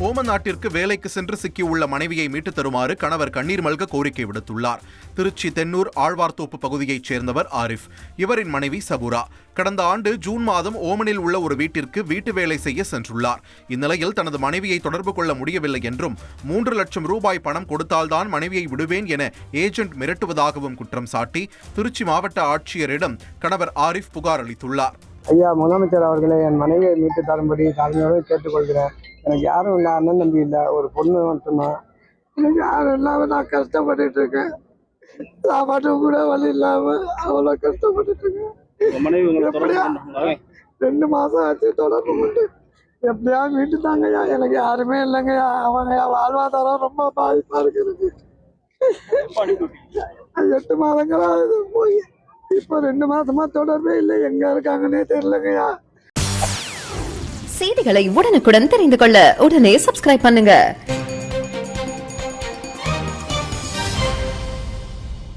Oman நாட்டிற்கு வேலைக்கு சென்று சிக்கியுள்ள மனைவியை மீட்டுத் தருமாறு கணவர் கண்ணீர் மல்க கோரிக்கை விடுத்துள்ளார். திருச்சி தென்னூர் ஆழ்வார்த்தோப்பு பகுதியைச் சேர்ந்தவர் ஆரிஃப். இவரின் மனைவி சபுரா. கடந்த ஆண்டு ஜூன் மாதம் ஓமனில் உள்ள ஒரு வீட்டிற்கு வீட்டு வேலை செய்ய சென்றுள்ளார். இந்நிலையில் தனது மனைவியை தொடர்பு கொள்ள முடியவில்லை என்றும் மூன்று லட்சம் ரூபாய் பணம் கொடுத்தால்தான் மனைவியை விடுவேன் என ஏஜென்ட் மிரட்டுவதாகவும் குற்றம் சாட்டி திருச்சி மாவட்ட ஆட்சியரிடம் கணவர் ஆரிஃப் புகார் அளித்துள்ளார். ஐயா முதலமைச்சர் அவர்களே என் மனைவியை மீட்டு தரும்படி தாழ்மையோடு கேட்டுக்கொள்கிறேன். எனக்கு யாரும் இல்லை அண்ணன் தம்பி இல்லை ஒரு பொண்ணு மட்டும்தான். எனக்கு யாரும் இல்லாம நான் கஷ்டப்பட்டுட்டு இருக்கேன். சாப்பாட்டு கூட வழி இல்லாம அவ்வளோ கஷ்டப்பட்டுட்டு இருக்கேன்? ரெண்டு மாசம் ஆச்சு தொடர்பு கொண்டு. எப்படியா மீட்டு தாங்கய்யா? எனக்கு யாருமே இல்லைங்கய்யா அவங்க வாழ்வாதாரம் ரொம்ப பாதிப்பா இருக்கு எனக்கு. எட்டு மாதங்களா இது போய் இப்போ ரெண்டு மாசமா தொடர்பே இல்லை. எங்க இருக்காங்கன்னே தெரியலங்கய்யா. செய்திகளை உடனுக்குடன் தெரிந்து கொள்ள உடனே சப்ஸ்கிரைப் பண்ணுங்க.